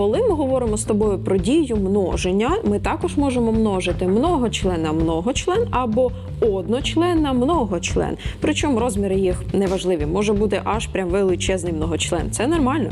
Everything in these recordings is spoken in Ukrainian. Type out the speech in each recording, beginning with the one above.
Коли ми говоримо з тобою про дію множення, ми також можемо множити многочлен на многочлен або одночлен на многочлен. Причому розміри їх неважливі. Може бути аж прям величезний многочлен. Це нормально.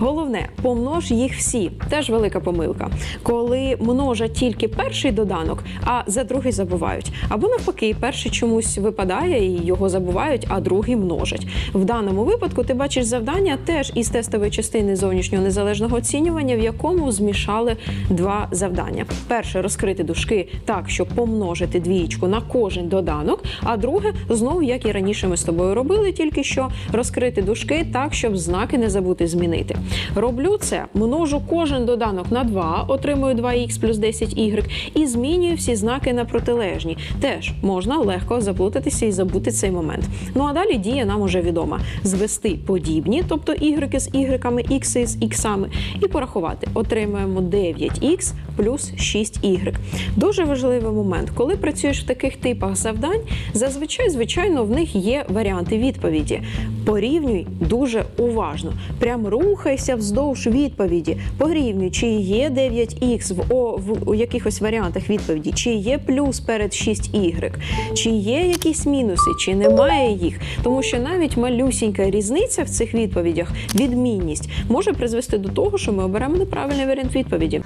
Головне, помнож їх всі. Теж велика помилка. Коли множать тільки перший доданок, а за другий забувають. Або навпаки, перший чомусь випадає і його забувають, а другий множать. В даному випадку ти бачиш завдання теж із тестової частини зовнішнього незалежного оцінювання, в якому змішали два завдання. Перше розкрити дужки так, щоб помножити двієчку на кожен доданок. А друге, знову як і раніше ми з тобою робили, тільки що розкрити дужки так, щоб знаки не забути змінити. Роблю це, множу кожен доданок на 2, отримую 2х плюс 10y і змінюю всі знаки на протилежні. Теж можна легко заплутатися і забути цей момент. Ну а далі дія нам уже відома: звести подібні, тобто y з y, x з x, і порахувати. Отримуємо 9х плюс 6y. Дуже важливий момент, коли працюєш в таких типах завдань, зазвичай, звичайно, в них є варіанти відповіді. Порівнюй дуже уважно. Прям рухайся вздовж відповіді. Порівнюй, чи є 9х в, о, в якихось варіантах відповіді, чи є плюс перед 6y, чи є якісь мінуси, чи немає їх. Тому що навіть малюсінька різниця в цих відповідях, відмінність, може призвести до того, що ми оберемо неправильний варіант відповіді.